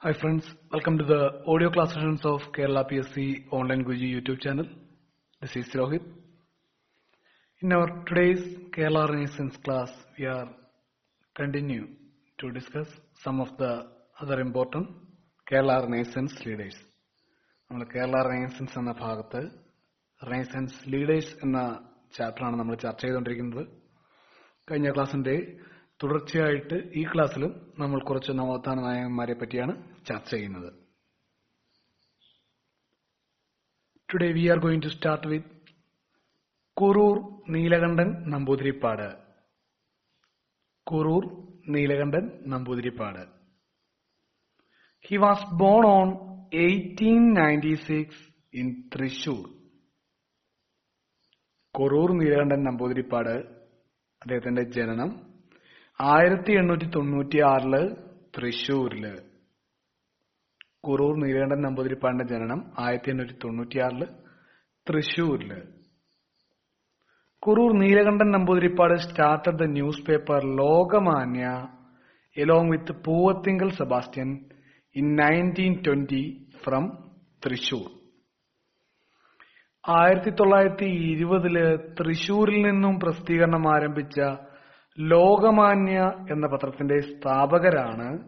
Hi friends, welcome to the audio class sessions of Kerala PSC Online Guji YouTube channel. This is Rohit. In our today's Kerala Renaissance class, we are continue to discuss some of the other important Kerala Renaissance leaders. നമ്മൾ Kerala Renaissance എന്ന ഭാഗത്ത് Renaissance leaders എന്ന ചാപ്റ്ററാണ് നമ്മൾ ചർച്ച ചെയ്തുകൊണ്ടിരിക്കുന്നത് കഴിഞ്ഞ ക്ലാസ്സിന്റെ തുടർച്ചയായിട്ട് ഈ ക്ലാസ്സിലും നമ്മൾ കുറച്ച് നവോത്ഥാന നായകന്മാരെ പറ്റിയാണ് ചർച്ച ചെയ്യുന്നത്. Today we are going to start with Kurur Neelakantan Namboodiripad Kurur Neelakantan Namboodiripad he was born on eighteen ninety six in Thrissur Kurur Neelakantan Namboodiripad അദ്ദേഹത്തിന്റെ ജനനം ആയിരത്തി എണ്ണൂറ്റി തൊണ്ണൂറ്റി ആറിൽ തൃശൂരിൽ കുറൂർ നീലകണ്ഠൻ നമ്പൂതിരിപ്പാടിന്റെ ജനനം ആയിരത്തി എണ്ണൂറ്റി തൊണ്ണൂറ്റി ആറിൽ തൃശൂരിൽ Kurur Neelakantan Namboodiripad started the newspaper Lokamanya along with Poovathingal Sebastian in nineteen twenty from Thrissur ആയിരത്തി തൊള്ളായിരത്തി ഇരുപതിൽ തൃശൂരിൽ നിന്നും പ്രസിദ്ധീകരണം ആരംഭിച്ച ലോകമാന്യ എന്ന പത്രത്തിന്റെ സ്ഥാപകരാണ്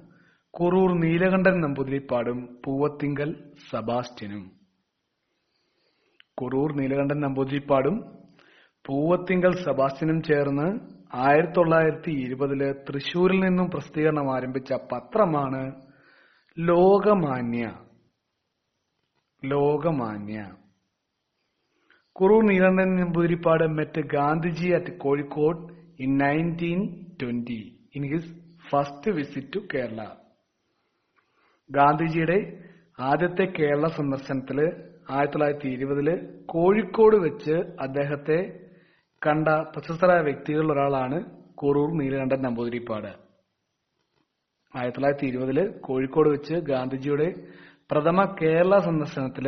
കുറൂർ നീലകണ്ഠൻ നമ്പൂതിരിപ്പാടും പൂവത്തിങ്കൽ സെബാസ്റ്റ്യനും. കുറൂർ നീലകണ്ഠൻ നമ്പൂതിരിപ്പാടും പൂവത്തിങ്കൽ സെബാസ്റ്റ്യനും ചേർന്ന് ആയിരത്തി തൊള്ളായിരത്തി ഇരുപതിൽ തൃശൂരിൽ നിന്നും പ്രസിദ്ധീകരണം ആരംഭിച്ച പത്രമാണ് Lokamanya. Lokamanya. Kurur Neelakantan Namboodiripad met Gandhiji at Kozhikode in nineteen twenty in his first visit to Kerala ഗാന്ധിജിയുടെ ആദ്യത്തെ കേരള സന്ദർശനത്തിൽ ആയിരത്തി തൊള്ളായിരത്തി ഇരുപതിൽ കോഴിക്കോട് വെച്ച് അദ്ദേഹത്തെ കണ്ട പ്രശസ്തരായ വ്യക്തികളിൽ ഒരാളാണ് കുറൂർ നീലകണ്ഠൻ നമ്പൂതിരിപ്പാട്. ആയിരത്തി തൊള്ളായിരത്തി ഇരുപതിൽ കോഴിക്കോട് വെച്ച് ഗാന്ധിജിയുടെ പ്രഥമ കേരള സന്ദർശനത്തിൽ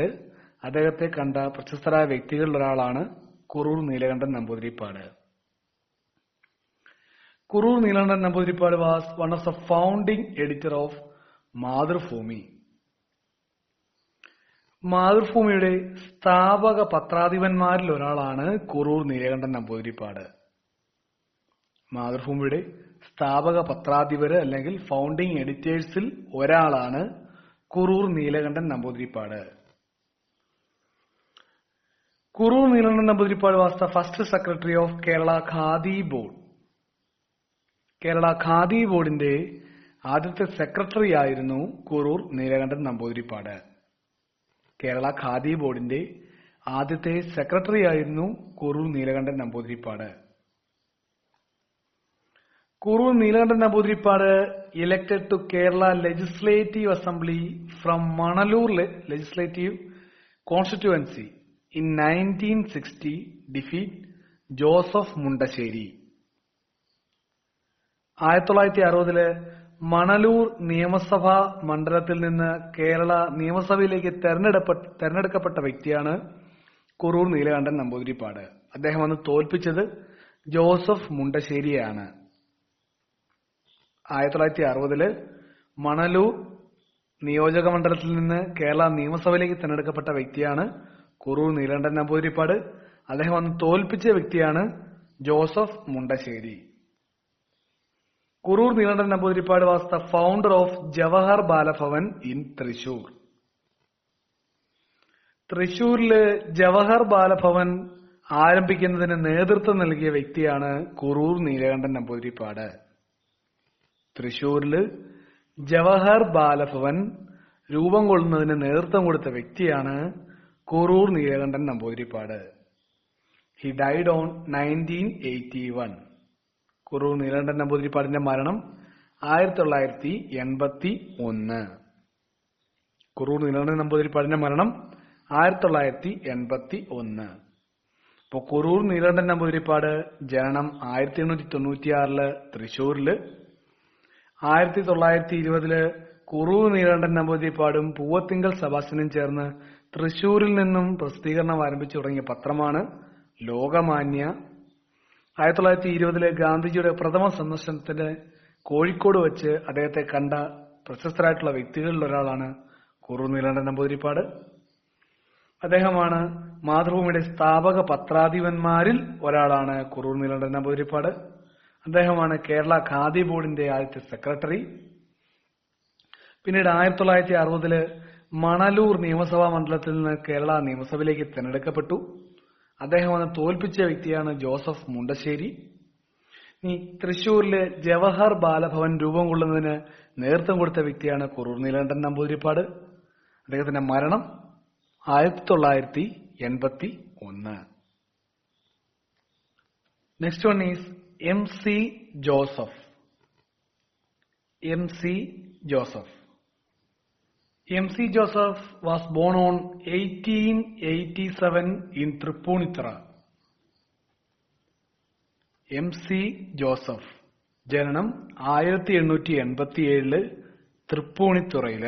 അദ്ദേഹത്തെ കണ്ട പ്രശസ്തരായ വ്യക്തികളിൽ ഒരാളാണ് Kurur Neelakantan Namboodiripad. Kurur Neelakantan Namboodiripad was one of the founding editor of Mathrubhumi. മാതൃഭൂമിയുടെ സ്ഥാപക പത്രാധിപന്മാരിൽ ഒരാളാണ് കുറൂർ നീലകണ്ഠൻ നമ്പൂതിരിപ്പാട്. മാതൃഭൂമിയുടെ സ്ഥാപക പത്രാധിപര് അല്ലെങ്കിൽ ഫൗണ്ടിംഗ് എഡിറ്റേഴ്സിൽ ഒരാളാണ് Kurur Neelakantan Namboodiripad. Kurur Neelakantan Namboodiripad was the first secretary of Kerala Khadi board. Kerala Khadi ബോർഡിന്റെ ആദ്യത്തെ സെക്രട്ടറി ആയിരുന്നു കുറൂർ നീലകണ്ഠൻ നമ്പൂതിരിപ്പാട്. കേരള ഖാദി ബോർഡിന്റെ ആദ്യത്തെ സെക്രട്ടറി ആയിരുന്നു Kurur Neelakantan Namboodiripad. Kurur Neelakantan Namboodiripad elected to Kerala legislative assembly from Manalur legislative constituency in nineteen sixty defeat Joseph Mundassery ആയിരത്തി തൊള്ളായിരത്തി അറുപതിൽ മണലൂർ നിയമസഭാ മണ്ഡലത്തിൽ നിന്ന് കേരള നിയമസഭയിലേക്ക് തെരഞ്ഞെടുപ്പ തെരഞ്ഞെടുക്കപ്പെട്ട വ്യക്തിയാണ് കുറൂർ നീലകണ്ഠൻ നമ്പൂതിരിപ്പാട്. അദ്ദേഹം അന്ന് തോൽപ്പിച്ചത് ജോസഫ് മുണ്ടശ്ശേരിയാണ് ആയിരത്തി തൊള്ളായിരത്തി അറുപതിൽ മണലൂർ നിയോജക മണ്ഡലത്തിൽ നിന്ന് കേരള നിയമസഭയിലേക്ക് തിരഞ്ഞെടുക്കപ്പെട്ട വ്യക്തിയാണ് കുറൂർ നീലകണ്ഠൻ നമ്പൂതിരിപ്പാട്. അദ്ദേഹം അന്ന് തോൽപ്പിച്ച വ്യക്തിയാണ് Joseph Mundassery. Kurur Neelakantan Namboodiripad was the founder of Jawahar Balabhavan in Thrissur. തൃശൂരിൽ ജവഹർ ബാലഭവൻ ആരംഭിക്കുന്നതിന് നേതൃത്വം നൽകിയ വ്യക്തിയാണ് കുറൂർ നീലകണ്ഠൻ നമ്പൂതിരിപ്പാട്. തൃശൂരിൽ ജവഹർ ബാലഭവൻ രൂപം കൊള്ളുന്നതിന് നേതൃത്വം കൊടുത്ത വ്യക്തിയാണ് Kurur Neelakantan Namboodiripad. He died on nineteen eighty one Kurur Neelakantan നമ്പൂതിരിപ്പാടിന്റെ മരണം ആയിരത്തി തൊള്ളായിരത്തി എൺപത്തി ഒന്ന് കുറു നീലകണ്ഠൻ നമ്പൂതിരിപ്പാടിന്റെ മരണം ആയിരത്തി തൊള്ളായിരത്തി എൺപത്തി ഒന്ന് ഇപ്പോൾ കുറൂർ നീലകണ്ഠൻ നമ്പൂതിരിപ്പാട് ജനനം ആയിരത്തി എണ്ണൂറ്റി തൊണ്ണൂറ്റിയാറിൽ തൃശൂരിൽ ആയിരത്തി തൊള്ളായിരത്തി ഇരുപതിൽ കുറൂർ നീലകണ്ഠൻ നമ്പൂതിരിപ്പാടും പൂവത്തിങ്കൽ സബാസനും ചേർന്ന് തൃശൂരിൽ നിന്നും പ്രസിദ്ധീകരണം ആരംഭിച്ചു തുടങ്ങിയ പത്രമാണ് ലോകമാന്യ ആയിരത്തി തൊള്ളായിരത്തി ഇരുപതിലെ ഗാന്ധിജിയുടെ പ്രഥമ സന്ദർശനത്തിന് കോഴിക്കോട് വെച്ച് അദ്ദേഹത്തെ കണ്ട പ്രശസ്തരായിട്ടുള്ള വ്യക്തികളിൽ ഒരാളാണ് കുറു നീലാണ്ടൻ നമ്പൂതിരിപ്പാട് അദ്ദേഹമാണ് മാതൃഭൂമിയുടെ സ്ഥാപക പത്രാധിപന്മാരിൽ ഒരാളാണ് കുറൂർ നീലാണ്ടൻ നമ്പൂതിരിപ്പാട് അദ്ദേഹമാണ് കേരള ഖാദി ബോർഡിന്റെ ആദ്യത്തെ സെക്രട്ടറി. പിന്നീട് ആയിരത്തി തൊള്ളായിരത്തി അറുപതിൽ മണലൂർ നിയമസഭാ മണ്ഡലത്തിൽ നിന്ന് കേരള നിയമസഭയിലേക്ക് തിരഞ്ഞെടുക്കപ്പെട്ടു. അദ്ദേഹമാണ് തോൽപ്പിച്ച വ്യക്തിയാണ് ജോസഫ് മുണ്ടശ്ശേരി. ഇനി തൃശൂരിലെ ജവഹർ ബാലഭവൻ രൂപം കൊള്ളുന്നതിന് നേതൃത്വം കൊടുത്ത വ്യക്തിയാണ് കുറൂർ നീലകണ്ഠൻ നമ്പൂതിരിപ്പാട്. അദ്ദേഹത്തിന്റെ മരണം ആയിരത്തി തൊള്ളായിരത്തി എൺപത്തി ഒന്ന് next one is M C Joseph M C Joseph M C Joseph was born on eighteen eighty seven in Tripunithura M C Joseph ജനനം ആയിരത്തി എണ്ണൂറ്റി എൺപത്തി ഏഴിൽ തൃപ്പൂണിത്തുറയിൽ.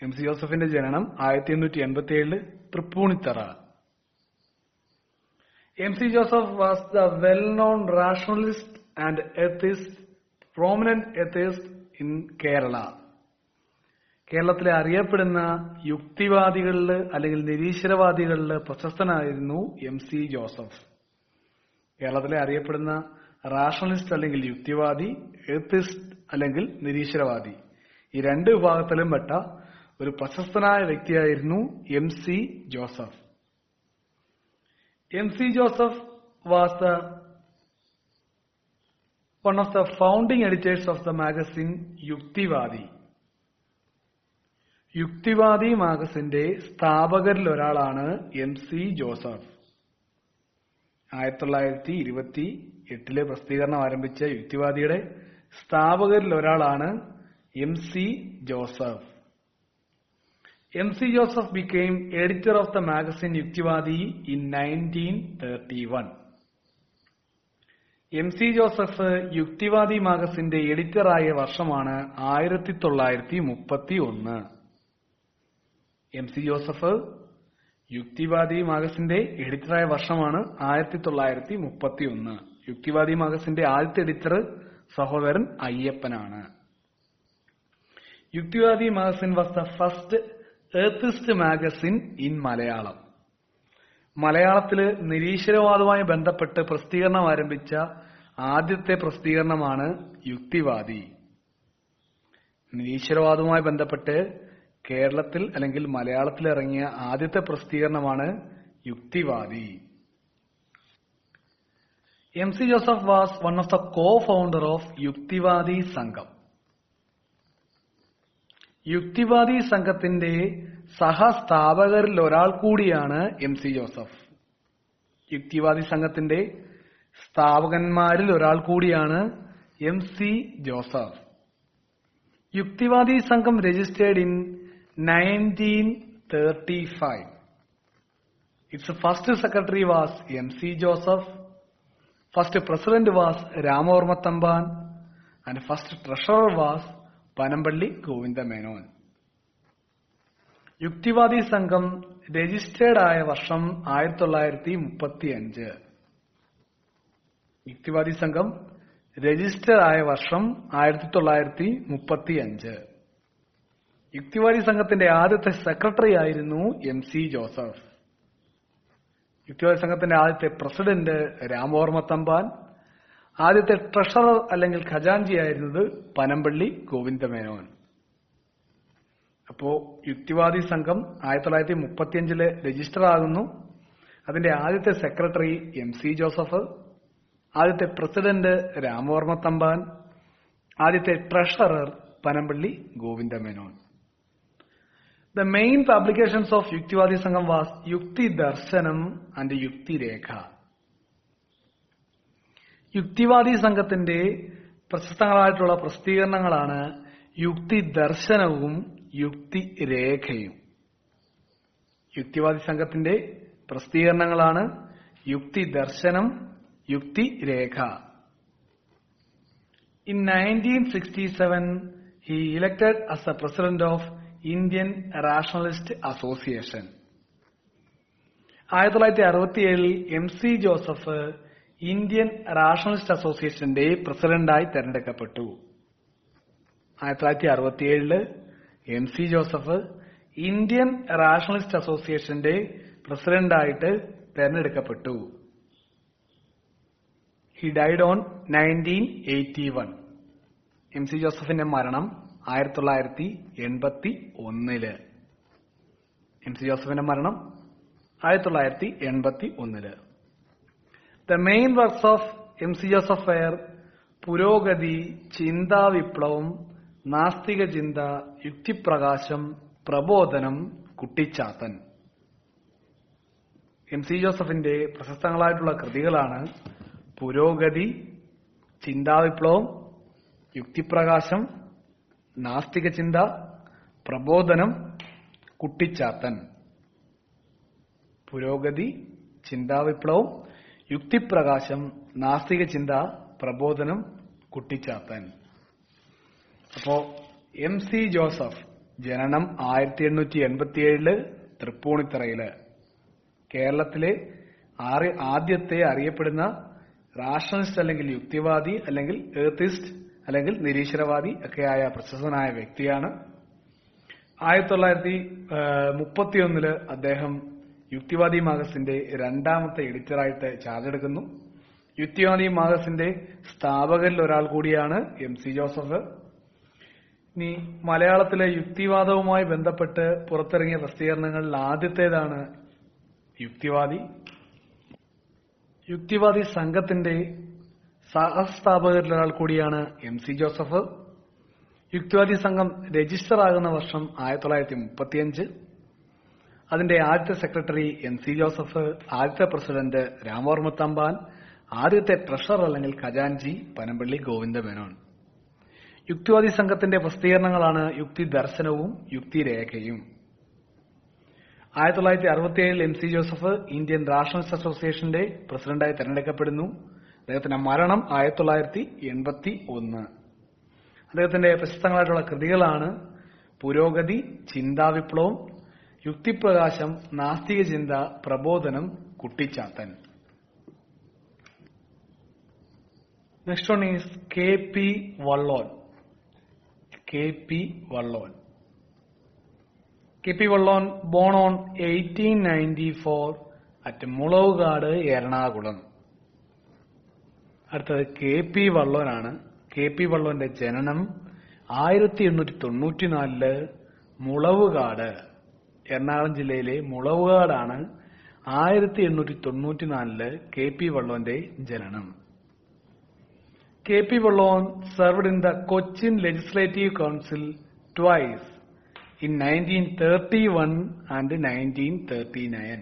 എം സി ജോസഫിന്റെ ജനനം ആയിരത്തി എണ്ണൂറ്റി എൺപത്തി ഏഴിൽ Tripunithura. M C Joseph was the well known rationalist and atheist prominent atheist in Kerala കേരളത്തിലെ അറിയപ്പെടുന്ന യുക്തിവാദികളിൽ അല്ലെങ്കിൽ നിരീശ്വരവാദികളിൽ പ്രശസ്തനായിരുന്നു എം സി ജോസഫ്. കേരളത്തിലെ അറിയപ്പെടുന്ന റാഷണലിസ്റ്റ് അല്ലെങ്കിൽ യുക്തിവാദി എത്തിസ്റ്റ് അല്ലെങ്കിൽ നിരീശ്വരവാദി. ഈ രണ്ട് വിഭാഗത്തിലും പെട്ട ഒരു പ്രശസ്തനായ വ്യക്തിയായിരുന്നു M C Joseph. M C Joseph was the one of the founding editors of the magazine Yukthivadi Yukthivadi മാഗസിന്റെ സ്ഥാപകരിൽ ഒരാളാണ് എം സി ജോസഫ്. ആയിരത്തി തൊള്ളായിരത്തി ഇരുപത്തി എട്ടിലെ പ്രസിദ്ധീകരണം ആരംഭിച്ച യുക്തിവാദിയുടെ സ്ഥാപകരിൽ ഒരാളാണ് M C Joseph. M C Joseph became editor of the magazine Yukthivadi in nineteen thirty one M C Joseph Yukthivadi മാഗസിന്റെ എഡിറ്ററായ വർഷമാണ് ആയിരത്തി തൊള്ളായിരത്തി മുപ്പത്തി ഒന്ന് എം സി ജോസഫ് യുക്തിവാദി മാഗസിന്റെ എഡിറ്ററായ വർഷമാണ് ആയിരത്തി തൊള്ളായിരത്തി മുപ്പത്തി ഒന്ന് യുക്തിവാദി മാഗസിന്റെ ആദ്യത്തെ editor Sahodaran അയ്യപ്പനാണ്. Yukthivadi magazine was the first atheist magazine in Malayalam. മലയാളത്തിൽ നിരീശ്വരവാദവുമായി ബന്ധപ്പെട്ട് പ്രസിദ്ധീകരണം ആരംഭിച്ച ആദ്യത്തെ പ്രസിദ്ധീകരണമാണ് യുക്തിവാദി. നിരീശ്വരവാദവുമായി ബന്ധപ്പെട്ട് കേരളത്തിൽ അല്ലെങ്കിൽ മലയാളത്തിൽ ഇറങ്ങിയ ആദ്യത്തെ പ്രസിദ്ധീകരണമാണ് Yukthivadi. M C Joseph was one of the co founder of Yukthivadi Sangham. Yukthivadi സംഘത്തിന്റെ സഹസ്ഥാപകരിൽ ഒരാൾ കൂടിയാണ് എം സി ജോസഫ്. യുക്തിവാദി സംഘത്തിന്റെ സ്ഥാപകന്മാരിൽ ഒരാൾ കൂടിയാണ് M C Joseph. Yukthivadi Sangham registered in nineteen thirty five its first secretary was M C Joseph first president was Ramavarma Thampan and first treasurer was Panampilly Govinda Menon Yukthivadi Sangham registered ആയ വർഷം ആയിരത്തി തൊള്ളായിരത്തി മുപ്പത്തി അഞ്ച് യുക്തിവാദി സംഘം register ആയ വർഷം ആയിരത്തി തൊള്ളായിരത്തി യുക്തിവാദി സംഘത്തിന്റെ ആദ്യത്തെ സെക്രട്ടറി ആയിരുന്നു എം സി ജോസഫ്. യുക്തിവാദി സംഘത്തിന്റെ ആദ്യത്തെ പ്രസിഡന്റ് രാമവർമ്മ തമ്പാൻ. ആദ്യത്തെ ട്രഷറർ അല്ലെങ്കിൽ ഖജാൻജി ആയിരുന്നത് പനമ്പള്ളി ഗോവിന്ദമേനോൻ. അപ്പോ യുക്തിവാദി സംഘം ആയിരത്തി തൊള്ളായിരത്തി മുപ്പത്തിയഞ്ചിൽ രജിസ്റ്റർ ആകുന്നു. അതിന്റെ ആദ്യത്തെ സെക്രട്ടറി എം സി ജോസഫ്. ആദ്യത്തെ പ്രസിഡന്റ് രാമവർമ്മ തമ്പാൻ. ആദ്യത്തെ treasurer Panampilly Govinda Menon. The main publications of Yukthivadi Sangham was യുക്തി ദർശനം ആൻഡ് യുക്തിരേഖ യുക്തിവാദി സംഘത്തിന്റെ പ്രശസ്തങ്ങളായിട്ടുള്ള പ്രസിദ്ധീകരണങ്ങളാണ് യുക്തി ദർശനവും യുക്തി രേഖയും യുക്തിവാദി സംഘത്തിന്റെ പ്രസിദ്ധീകരണങ്ങളാണ് Yukthi Darshanam Yukthi Rekha in nineteen sixty seven he elected as a president of Indian rationalist association. ആയിരത്തി തൊള്ളായിരത്തി അറുപത്തിയേഴിൽ M C Joseph Indian rationalist അസോസിയേഷന്റെ പ്രസിഡന്റായി തെരഞ്ഞെടുക്കപ്പെട്ടു. ആയിരത്തി തൊള്ളായിരത്തി അറുപത്തിയേഴിൽ M C Joseph Indian rationalist അസോസിയേഷന്റെ പ്രസിഡന്റായിട്ട് തെരഞ്ഞെടുക്കപ്പെട്ടു. He died on nineteen eighty one M C ജോസഫിന്റെ മരണം ആയിരത്തി തൊള്ളായിരത്തി എൺപത്തി ഒന്നിൽ എം സി ജോസഫിന്റെ മരണം ആയിരത്തി തൊള്ളായിരത്തി എൺപത്തി ഒന്നിൽ the main works of M C Joseph fair Purogathi Chintha Viplavam നാസ്തിക ചിന്ത യുക്തിപ്രകാശം പ്രബോധനം കുട്ടിച്ചാത്തൻ. എം സി ജോസഫിന്റെ പ്രശസ്തങ്ങളായിട്ടുള്ള കൃതികളാണ് പുരോഗതി ചിന്താവിപ്ലവം യുക്തിപ്രകാശം നാസ്തിക ചിന്ത പ്രബോധനം കുട്ടിച്ചാത്തൻ. പുരോഗതി ചിന്താവിപ്ലവം യുക്തിപ്രകാശം നാസ്തിക ചിന്ത പ്രബോധനം കുട്ടിച്ചാത്തൻ. അപ്പോ എം സി ജോസഫ് ജനനം ആയിരത്തി എണ്ണൂറ്റി എൺപത്തി ഏഴിൽ തൃപ്പൂണിത്തറയിൽ. കേരളത്തിലെ ആദ്യത്തെ അറിയപ്പെടുന്ന റാഷണലിസ്റ്റ് അല്ലെങ്കിൽ യുക്തിവാദി അല്ലെങ്കിൽ ഏത്തിസ്റ്റ് അല്ലെങ്കിൽ നിരീശ്വരവാദി ഒക്കെയായ പ്രശസ്തനായ വ്യക്തിയാണ്. ആയിരത്തി തൊള്ളായിരത്തി മുപ്പത്തിയൊന്നിൽ അദ്ദേഹം യുക്തിവാദി മാഗസിന്റെ രണ്ടാമത്തെ എഡിറ്ററായിട്ട് ചാർജ് എടുക്കുന്നു. യുക്തിവാദി മാഗസിന്റെ സ്ഥാപകരിൽ ഒരാൾ കൂടിയാണ് എം സി ജോസഫ്. ഇനി മലയാളത്തിലെ യുക്തിവാദവുമായി ബന്ധപ്പെട്ട് പുറത്തിറങ്ങിയ പ്രസിദ്ധീകരണങ്ങളിൽ ആദ്യത്തേതാണ് യുക്തിവാദി. യുക്തിവാദി സംഘത്തിന്റെ സഹസ്ഥാപകരിൽ ഒരാൾ കൂടിയാണ് എം സി ജോസഫ്. യുക്തിവാദി സംഘം രജിസ്റ്റർ ആകുന്ന വർഷം ആയിരത്തി തൊള്ളായിരത്തി മുപ്പത്തിയഞ്ച് അതിന്റെ ആദ്യത്തെ സെക്രട്ടറി എം സി ജോസഫ് ആദ്യത്തെ പ്രസിഡന്റ് രാമവർമ്മ തമ്പാൻ ആദ്യത്തെ ട്രഷറർ അല്ലെങ്കിൽ ഖജാൻജി പനമ്പള്ളി ഗോവിന്ദ മേനോൻ. യുക്തിവാദി സംഘത്തിന്റെ പ്രസിദ്ധീകരണങ്ങളാണ് യുക്തി ദർശനവും യുക്തിരേഖയും ആയിരത്തി തൊള്ളായിരത്തി അറുപത്തിയേഴിൽ M C Joseph Indian rationals അസോസിയേഷന്റെ പ്രസിഡന്റായി തെരഞ്ഞെടുക്കപ്പെടുന്നു. അദ്ദേഹത്തിന്റെ മരണം ആയിരത്തി തൊള്ളായിരത്തി എൺപത്തി ഒന്ന് അദ്ദേഹത്തിന്റെ പ്രശസ്തങ്ങളായിട്ടുള്ള കൃതികളാണ് പുരോഗതി ചിന്താവിപ്ലവം Yukthiprakasham Nasthika Chintha Prabodhanam Kuttichathan next one is K P Vallon K P Vallon K P Vallon born on eighteen ninety four at Mulavukad Ernakulam അടുത്തത് കെ പി വള്ളോനാണ്. കെ പി വള്ളോന്റെ ജനനം ആയിരത്തി എണ്ണൂറ്റി തൊണ്ണൂറ്റിനാലിൽ മുളവുകാട് എറണാകുളം ജില്ലയിലെ മുളവുകാടാണ് ആയിരത്തി എണ്ണൂറ്റി തൊണ്ണൂറ്റിനാലിൽ കെ പി വള്ളോന്റെ ജനനം. K P Vallon served in the Cochin legislative council twice in nineteen thirty one and nineteen thirty nine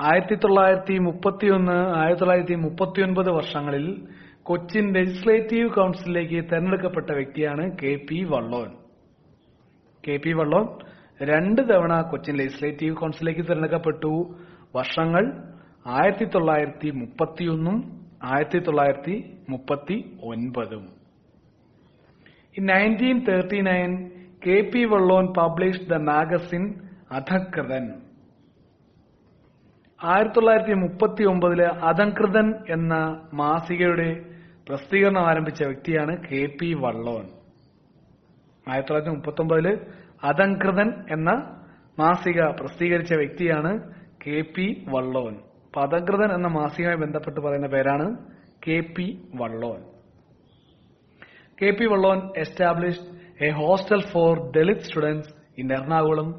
ആയിരത്തി തൊള്ളായിരത്തി മുപ്പത്തിയൊന്ന് ആയിരത്തി തൊള്ളായിരത്തി മുപ്പത്തിയൊൻപത് വർഷങ്ങളിൽ കൊച്ചിൻ ലെജിസ്ലേറ്റീവ് കൗൺസിലിലേക്ക് തെരഞ്ഞെടുക്കപ്പെട്ട വ്യക്തിയാണ് K P Vallon. K P Vallon രണ്ട് തവണ കൊച്ചിൻ ലെജിസ്ലേറ്റീവ് കൌൺസിലേക്ക് തെരഞ്ഞെടുക്കപ്പെട്ടു. വർഷങ്ങൾ ആയിരത്തി തൊള്ളായിരത്തി മുപ്പത്തിയൊന്നും ആയിരത്തി തൊള്ളായിരത്തി മുപ്പത്തി ഒൻപതും nineteen thirty nine K P Vallon publish the magazine Adhakrithan. ആയിരത്തി തൊള്ളായിരത്തി മുപ്പത്തി ഒമ്പതിലെ അധംകൃതൻ എന്ന മാസികയുടെ പ്രസിദ്ധീകരണം ആരംഭിച്ച വ്യക്തിയാണ് കെ പി വള്ളോൻ. ആയിരത്തി തൊള്ളായിരത്തി മുപ്പത്തി ഒമ്പതിൽ അധംകൃതൻ എന്ന മാസിക പ്രസിദ്ധീകരിച്ച വ്യക്തിയാണ് കെ പി വള്ളോൻ. അപ്പൊ എന്ന മാസികയുമായി ബന്ധപ്പെട്ട് പറയുന്ന പേരാണ് K P Vallon. K P Vallon established a hostel for Dalit students in Ernakulam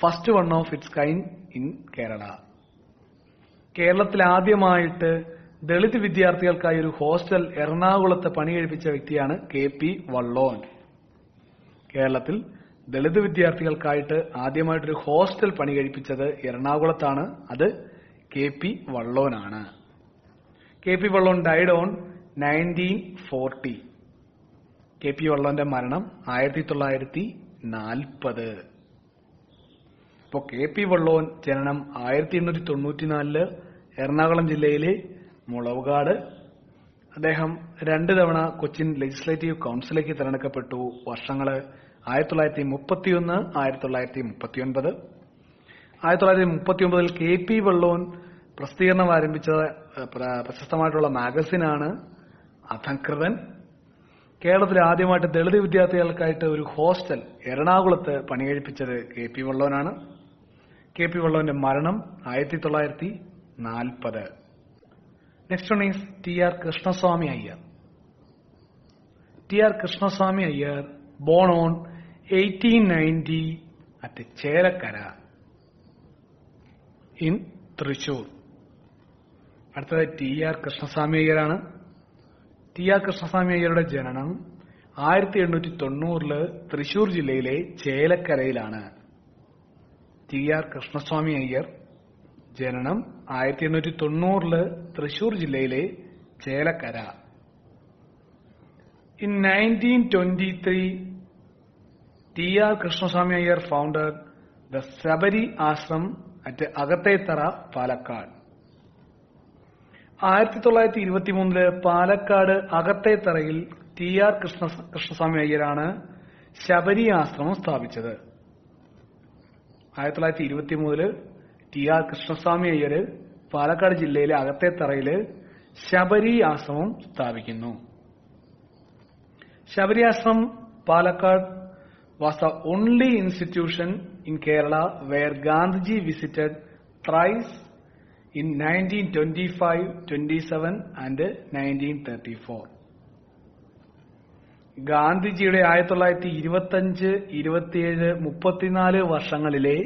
first one of its kind in Kerala കേരളത്തിൽ ആദ്യമായിട്ട് ദളിത് വിദ്യാർത്ഥികൾക്കായി ഒരു ഹോസ്റ്റൽ എറണാകുളത്ത് പണികഴിപ്പിച്ച വ്യക്തിയാണ് കെ പി വള്ളോൻ. കേരളത്തിൽ ദളിത് വിദ്യാർത്ഥികൾക്കായിട്ട് ആദ്യമായിട്ടൊരു ഹോസ്റ്റൽ പണി കഴിപ്പിച്ചത് എറണാകുളത്താണ്. അത് K P വള്ളോനാണ്. K P Vallon died on nineteen forty K P വള്ളോന്റെ മരണം ആയിരത്തി തൊള്ളായിരത്തി നാൽപ്പത് അപ്പോ കെ പി വള്ളോൻ ജനനം ആയിരത്തി എണ്ണൂറ്റി തൊണ്ണൂറ്റിനാലിൽ എറണാകുളം ജില്ലയിലെ മുളവുകാട്. അദ്ദേഹം രണ്ട് തവണ കൊച്ചിൻ ലെജിസ്ലേറ്റീവ് കൗൺസിലേക്ക് തിരഞ്ഞെടുക്കപ്പെട്ടു. വർഷങ്ങൾ ആയിരത്തി തൊള്ളായിരത്തി മുപ്പത്തിയൊന്ന് ആയിരത്തി തൊള്ളായിരത്തി മുപ്പത്തിയൊൻപത് ആയിരത്തി തൊള്ളായിരത്തി മുപ്പത്തിയൊമ്പതിൽ കെ പി വെള്ളോൻ പ്രസിദ്ധീകരണം ആരംഭിച്ച പ്രശസ്തമായിട്ടുള്ള മാഗസിനാണ് അധംകൃതൻ. കേരളത്തിൽ ആദ്യമായിട്ട് ദളിത് വിദ്യാർത്ഥികൾക്കായിട്ട് ഒരു ഹോസ്റ്റൽ എറണാകുളത്ത് പണി കഴിപ്പിച്ചത് കെ പി വെള്ളോനാണ്. കെ പി വെള്ളോന്റെ മരണം ആയിരത്തി തൊള്ളായിരത്തി നാൽപ്പത്. Next one is T R Krishnaswamy Iyer T R Krishnaswamy Iyer born on eighteen ninety at Cherakkara in Thrissur അടുത്തത് ടി ആർ കൃഷ്ണസ്വാമി അയ്യരാണ് ടി ആർ കൃഷ്ണസ്വാമി അയ്യരുടെ ജനനം ആയിരത്തി എണ്ണൂറ്റി തൊണ്ണൂറിൽ തൃശൂർ ജില്ലയിലെ ചേലക്കരയിലാണ് ടി ആർ കൃഷ്ണസ്വാമി അയ്യർ ജനനം ആയിരത്തി എണ്ണൂറ്റി തൊണ്ണൂറിൽ തൃശൂർ ജില്ലയിലെ Chelakkara. In nineteen twenty three T R Krishnaswamy Iyer founder the Sabari ashram at Akathethara Palakkad ആയിരത്തി തൊള്ളായിരത്തി ഇരുപത്തി മൂന്നിൽ പാലക്കാട് അകത്തേത്തറയിൽ ടി ആർ കൃഷ്ണ കൃഷ്ണസ്വാമി അയ്യരാണ് ശബരി ആശ്രമം സ്ഥാപിച്ചത്. ആയിരത്തി തൊള്ളായിരത്തി ഇരുപത്തി മൂന്നിൽ ടി ആർ കൃഷ്ണസ്വാമി അയ്യർ പാലക്കാട് ജില്ലയിലെ അകത്തേത്തറയിൽ ശബരി ആശ്രമം സ്ഥാപിക്കുന്നു Sabari Ashramam Palakkad was the only institution in Kerala where Gandhiji visited thrice in 1925, 27 and 1934. ഗാന്ധിജിയുടെ ആയിരത്തി തൊള്ളായിരത്തി ഇരുപത്തഞ്ച് ഇരുപത്തിയേഴ് മുപ്പത്തിനാല് വർഷങ്ങളിലെ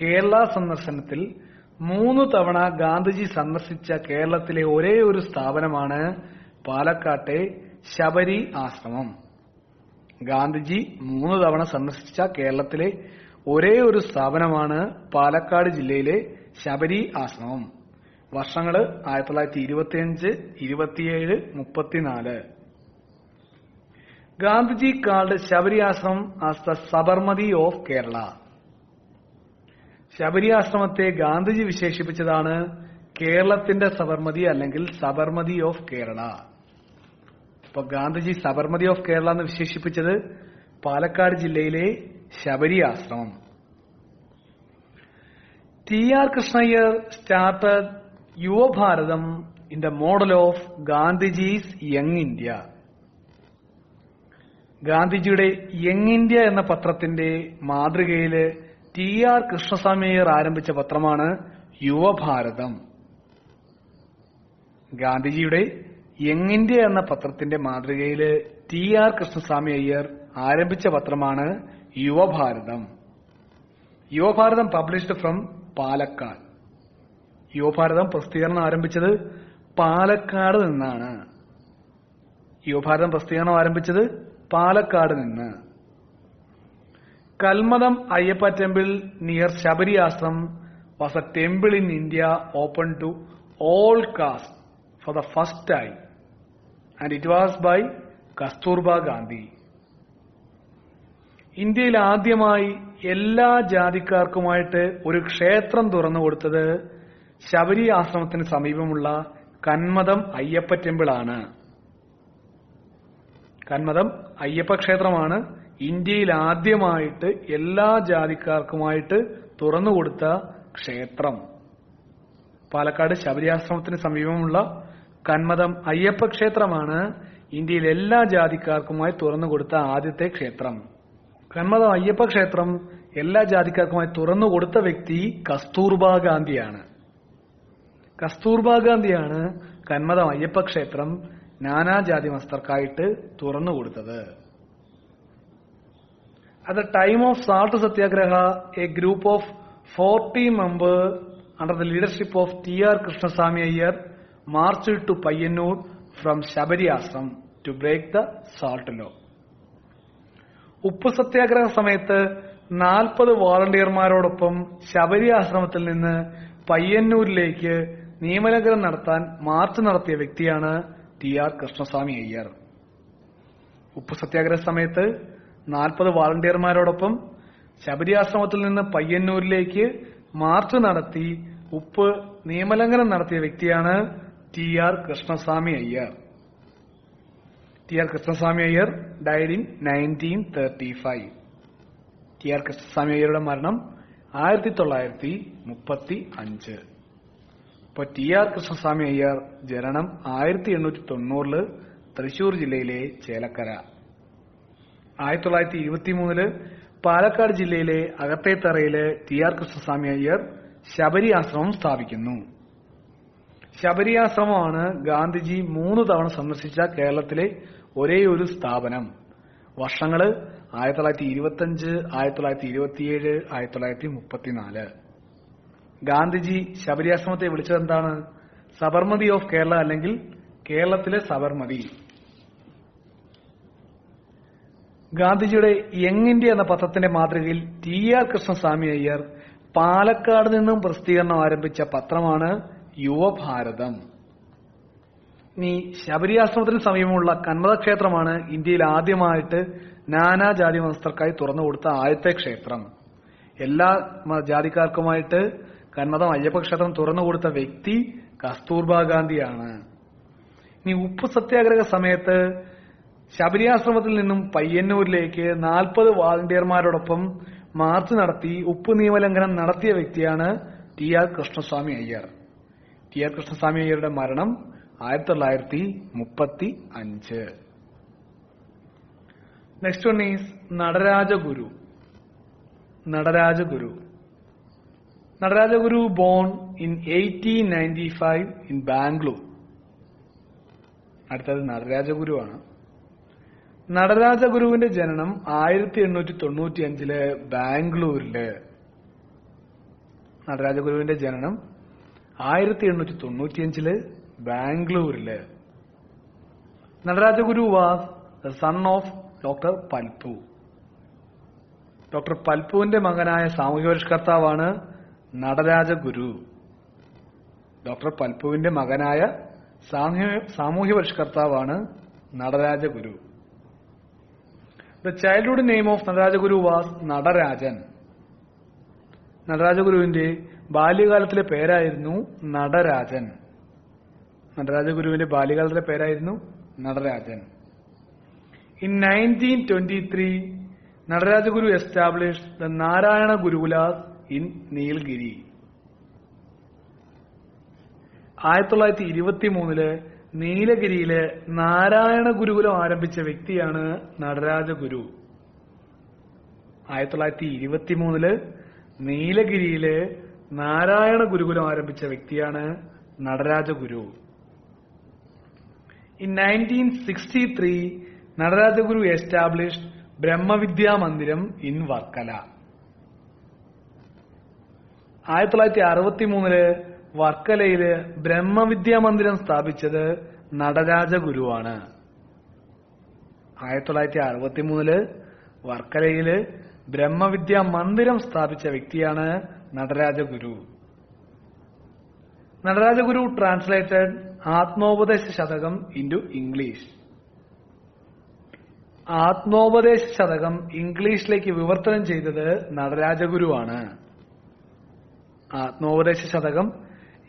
കേരള സന്ദർശനത്തിൽ മൂന്ന് തവണ ഗാന്ധിജി സന്ദർശിച്ച കേരളത്തിലെ ഒരേ ഒരു സ്ഥാപനമാണ് പാലക്കാട്ടെ ശബരി ആശ്രമം. ഗാന്ധിജി മൂന്ന് തവണ സന്ദർശിച്ച കേരളത്തിലെ ഒരേ ഒരു സ്ഥാപനമാണ് പാലക്കാട് ജില്ലയിലെ ശബരി ആശ്രമം. വർഷങ്ങൾ ആയിരത്തി തൊള്ളായിരത്തി ഇരുപത്തിയഞ്ച് ഇരുപത്തിയേഴ് മുപ്പത്തിനാല്. Gandhiji called Sabari Ashramam as the Sabarmati of Kerala. Sabari ആശ്രമത്തെ Gandhiji വിശേഷിപ്പിച്ചതാണ് കേരളത്തിന്റെ സബർമതി അല്ലെങ്കിൽ സബർമതി ഓഫ് കേരള. ഇപ്പൊ ഗാന്ധിജി സബർമതി ഓഫ് കേരള എന്ന് വിശേഷിപ്പിച്ചത് പാലക്കാട് ജില്ലയിലെ Sabari Ashramam T R Krishnaiyer started Yuvabharatham in the model of Gandhiji's young India. ഗാന്ധിജിയുടെ യങ് ഇന്ത്യ എന്ന പത്രത്തിന്റെ മാതൃകയിൽ ടി ആർ കൃഷ്ണസ്വാമിയർ ആരംഭിച്ച പത്രമാണ് യുവഭാരതം. ഗാന്ധിജിയുടെ യങ് എന്ന പത്രത്തിന്റെ മാതൃകയിൽ ടി ആർ കൃഷ്ണസ്വാമി അയ്യർ ആരംഭിച്ച പത്രമാണ് യുവഭാരതം. Yuvabharatham published from Palakkad. യുവഭാരതം പ്രസിദ്ധീകരണം ആരംഭിച്ചത് പാലക്കാട് നിന്നാണ്. യുവഭാരതം പ്രസിദ്ധീകരണം ആരംഭിച്ചത് പാലക്കാട് നിന്ന്. Kalmatham Ayyappa temple near Sabari ashram was a temple in India open to all caste for the first time. And it was by Kasturba Gandhi. ഇന്ത്യയിൽ ആദ്യമായി എല്ലാ ജാതിക്കാർക്കുമായിട്ട് ഒരു ക്ഷേത്രം തുറന്നു കൊടുത്തത് ശബരി ആശ്രമത്തിന് സമീപമുള്ള കന്മതം അയ്യപ്പ ടെമ്പിൾ ആണ് കന്മതം അയ്യപ്പ ക്ഷേത്രമാണ് ഇന്ത്യയിൽ ആദ്യമായിട്ട് എല്ലാ ജാതിക്കാർക്കുമായിട്ട് തുറന്നുകൊടുത്ത ക്ഷേത്രം. പാലക്കാട് ശബരിയാശ്രമത്തിന് സമീപമുള്ള കന്മതം അയ്യപ്പ ക്ഷേത്രമാണ് ഇന്ത്യയിൽ എല്ലാ ജാതിക്കാർക്കുമായി തുറന്നു കൊടുത്ത ആദ്യത്തെ ക്ഷേത്രം. കന്മതം അയ്യപ്പ ക്ഷേത്രം എല്ലാ ജാതിക്കാർക്കുമായി തുറന്നു കൊടുത്ത വ്യക്തി കസ്തൂർബ ഗാന്ധിയാണ്. കസ്തൂർബ ഗാന്ധിയാണ് കന്മതം അയ്യപ്പ ക്ഷേത്രം നാനാജാതി മസ്തർക്കായിട്ട് തുറന്നു കൊടുത്തത്. The time of salt satyagraha a group of forty member under the leadership of T R Krishnaswamy Iyer march to Payyanur from Sabari ashram to break the salt law ഉപ്പ് സത്യാഗ്രഹ സമയത്ത് നാൽപ്പത് വോളണ്ടിയർമാരോടൊപ്പം ശബരി ആശ്രമത്തിൽ നിന്ന് പയ്യന്നൂരിലേക്ക് നിയമലംഘനം നടത്താൻ മാർച്ച് നടത്തിയ വ്യക്തിയാണ് ടി ആർ കൃഷ്ണസ്വാമി അയ്യർ ഉപ്പ് സത്യാഗ്രഹ സമയത്ത് നാൽപ്പത് വാളണ്ടിയർമാരോടൊപ്പം ശബരിയാശ്രമത്തിൽ നിന്ന് പയ്യന്നൂരിലേക്ക് മാർച്ച് നടത്തി ഉപ്പ് നിയമലംഘനം നടത്തിയ വ്യക്തിയാണ് T R Krishnaswamy Iyer. T R Krishnaswamy Iyer died in nineteen thirty five T R Krishnaswamy അയ്യരുടെ മരണം ആയിരത്തി തൊള്ളായിരത്തി മുപ്പത്തി അഞ്ച് ഇപ്പൊ ടി ആർ കൃഷ്ണസ്വാമി അയ്യർ ജനനം ആയിരത്തി എണ്ണൂറ്റി തൊണ്ണൂറിൽ തൃശൂർ ജില്ലയിലെ ചേലക്കര. ആയിരത്തി തൊള്ളായിരത്തി ഇരുപത്തി മൂന്നിൽ പാലക്കാട് ജില്ലയിലെ അകത്തേത്തറയിലെ ടി ആർ കൃഷ്ണസ്വാമി അയ്യർ ശബരി ആശ്രമം സ്ഥാപിക്കുന്നു. ശബരി ആശ്രമമാണ് ഗാന്ധിജി മൂന്ന് തവണ സന്ദർശിച്ച കേരളത്തിലെ ഒരേ ഒരു സ്ഥാപനം. വർഷങ്ങൾ ആയിരത്തി തൊള്ളായിരത്തി ഇരുപത്തിയഞ്ച് ആയിരത്തി തൊള്ളായിരത്തി ഇരുപത്തിയേഴ് ആയിരത്തി തൊള്ളായിരത്തി മുപ്പത്തിനാല് ഗാന്ധിജി ശബരി ആശ്രമത്തെ വിളിച്ചത് എന്താണ് സബർമതി ഓഫ് കേരള അല്ലെങ്കിൽ കേരളത്തിലെ സബർമതി. ഗാന്ധിജിയുടെ യങ് ഇന്ത്യ എന്ന പത്രത്തിന്റെ മാതൃകയിൽ ടി ആർ കൃഷ്ണസ്വാമി അയ്യർ പാലക്കാട് നിന്നും പ്രസിദ്ധീകരണം ആരംഭിച്ച പത്രമാണ് യുവഭാരതം. ഇനി ശബരി ആശ്രമത്തിന് സമീപമുള്ള കന്മത ക്ഷേത്രമാണ് ഇന്ത്യയിൽ ആദ്യമായിട്ട് നാനാജാതി മതസ്ഥർക്കായി തുറന്നു കൊടുത്ത ആദ്യത്തെ ക്ഷേത്രം. എല്ലാ ജാതിക്കാർക്കുമായിട്ട് കന്മതം അയ്യപ്പ ക്ഷേത്രം തുറന്നു കൊടുത്ത വ്യക്തി കസ്തൂർബ ഗാന്ധിയാണ്. ഇനി ഉപ്പ് സത്യാഗ്രഹ സമയത്ത് ശബരിയാശ്രമത്തിൽ നിന്നും പയ്യന്നൂരിലേക്ക് നാൽപ്പത് വാളണ്ടിയർമാരോടൊപ്പം മാർച്ച് നടത്തി ഉപ്പ് നിയമലംഘനം നടത്തിയ വ്യക്തിയാണ് T R Krishnaswamy Iyer. T R Krishnaswamy അയ്യരുടെ മരണം ആയിരത്തി തൊള്ളായിരത്തി മുപ്പത്തി അഞ്ച്. Next one is Natarajaguru Natarajaguru Natarajaguru born in eighteen ninety five in Bangalore അടുത്തത് നടരാജഗുരുവാണ് നടരാജഗുരുവിന്റെ ജനനം ആയിരത്തി എണ്ണൂറ്റി തൊണ്ണൂറ്റി അഞ്ചിൽ ബാംഗ്ലൂരിൽ. നടരാജഗുരുവിന്റെ ജനനം ആയിരത്തി എണ്ണൂറ്റി തൊണ്ണൂറ്റി അഞ്ചിൽ ബാംഗ്ലൂരിൽ. Natarajaguru was the son of doctor Palpu doctor പൽപുവിന്റെ മകനായ സാമൂഹ്യ പരിഷ്കർത്താവാണ് നടരാജഗുരു. ഡോക്ടർ പൽപുവിന്റെ മകനായ സാമൂഹ്യ പരിഷ്കർത്താവാണ് Natarajaguru. The childhood name of Natarajaguru was Natarajan. നടരാജഗുരുവിന്റെ ബാല്യകാലത്തിലെ പേരായിരുന്നു നടരാജൻ. നടരാജഗുരുവിന്റെ ബാല്യകാലത്തിലെ പേരായിരുന്നു Natarajan. In nineteen twenty three Natarajaguru establish the Narayana Gurukulas in Nilgiri. ആയിരത്തി തൊള്ളായിരത്തി ഇരുപത്തി മൂന്നിൽ നീലഗിരിയിൽ നാരായണ ഗുരുകുലം ആരംഭിച്ച വ്യക്തിയാണ് നടരാജഗുരു ആയിരത്തി തൊള്ളായിരത്തി ഇരുപത്തി മൂന്നിൽ നീലഗിരിയിൽ നാരായണ ഗുരുകുലം ആരംഭിച്ച വ്യക്തിയാണ് Natarajaguru in nineteen sixty three Natarajaguru established Brahmavidya Mandiram in Varkala. ആയിരത്തി തൊള്ളായിരത്തി അറുപത്തി മൂന്നിൽ വർക്കലയിൽ ബ്രഹ്മവിദ്യാ മന്ദിരം സ്ഥാപിച്ചത് നടരാജ ഗുരുവാണ് ആയിരത്തി തൊള്ളായിരത്തി അറുപത്തി മൂന്നിൽ വർക്കലയിൽ ബ്രഹ്മവിദ്യാ മന്ദിരം സ്ഥാപിച്ച വ്യക്തിയാണ് Nataraja Guru Nataraja Guru translated Atmopadesa Shatakam into English. Atmopadesa ശതകം ഇംഗ്ലീഷിലേക്ക് വിവർത്തനം ചെയ്തത് നടരാജഗുരുവാണ്. ആത്മോപദേശ ശതകം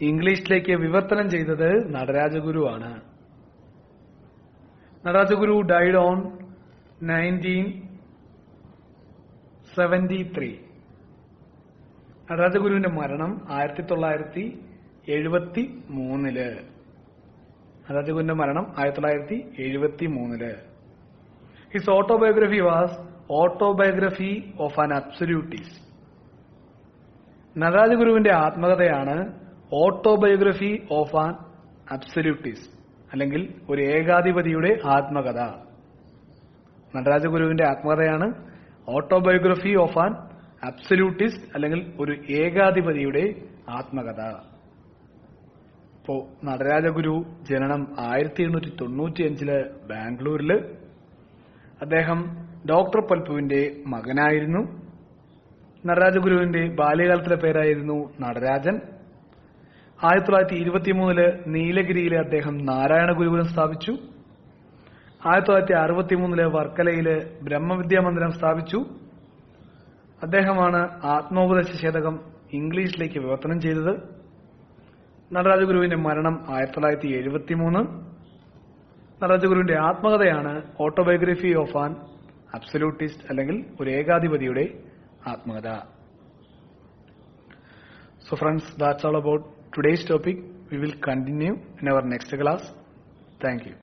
ഇംഗ്ലീഷിലേക്ക് വിവർത്തനം ചെയ്തത് നടരാജഗുരുവാണ്. Natarajaguru died on nineteen seventy three നടരാജഗുരുവിന്റെ മരണം ആയിരത്തി തൊള്ളായിരത്തി എഴുപത്തി മൂന്നിൽ നടരാജഗുരുവിന്റെ മരണം ആയിരത്തി തൊള്ളായിരത്തി എഴുപത്തി മൂന്നിൽ his autobiography was autobiography of an absolutist നടരാജഗുരുവിന്റെ ആത്മകഥയാണ് ഓട്ടോബയോഗ്രഫി ഓഫ് ആൻ അബ്സല്യൂട്ടിസ്റ്റ് അല്ലെങ്കിൽ ഒരു ഏകാധിപതിയുടെ ആത്മകഥ. നടരാജഗുരുവിന്റെ ആത്മകഥയാണ് ഓട്ടോബയോഗ്രഫി ഓഫ് ആൻ അബ്സല്യൂട്ടിസ്റ്റ് അല്ലെങ്കിൽ ഒരു ഏകാധിപതിയുടെ ആത്മകഥ. ഇപ്പോ നടരാജഗുരു ജനനം ആയിരത്തി എണ്ണൂറ്റി തൊണ്ണൂറ്റി അഞ്ചിൽ ബാംഗ്ലൂരിൽ. അദ്ദേഹം ഡോക്ടർ പൽപുവിന്റെ മകനായിരുന്നു. നടരാജഗുരുവിന്റെ ബാല്യകാലത്തിലെ പേരായിരുന്നു നടരാജൻ. ആയിരത്തി തൊള്ളായിരത്തി ഇരുപത്തിമൂന്നിൽ നീലഗിരിയിലെ അദ്ദേഹം നാരായണ ഗുരുകുലം സ്ഥാപിച്ചു. ആയിരത്തി തൊള്ളായിരത്തി അറുപത്തിമൂന്നിൽ വർക്കലയിൽ ബ്രഹ്മവിദ്യാ മന്ദിരം സ്ഥാപിച്ചു. അദ്ദേഹമാണ് ആത്മോപദേശ ശതകം ഇംഗ്ലീഷിലേക്ക് വിവർത്തനം ചെയ്തത്. നടരാജഗുരുവിന്റെ മരണം ആയിരത്തി തൊള്ളായിരത്തി എഴുപത്തിമൂന്ന് നടരാജഗുരുവിന്റെ ആത്മകഥയാണ് ഓട്ടോബയോഗ്രഫി ഓഫ് ആൻ അബ്സല്യൂട്ടിസ്റ്റ് അല്ലെങ്കിൽ ഒരു ഏകാധിപതിയുടെ ആത്മകഥ. So friends that's all about Today's topic we will continue in our next class. Thank you.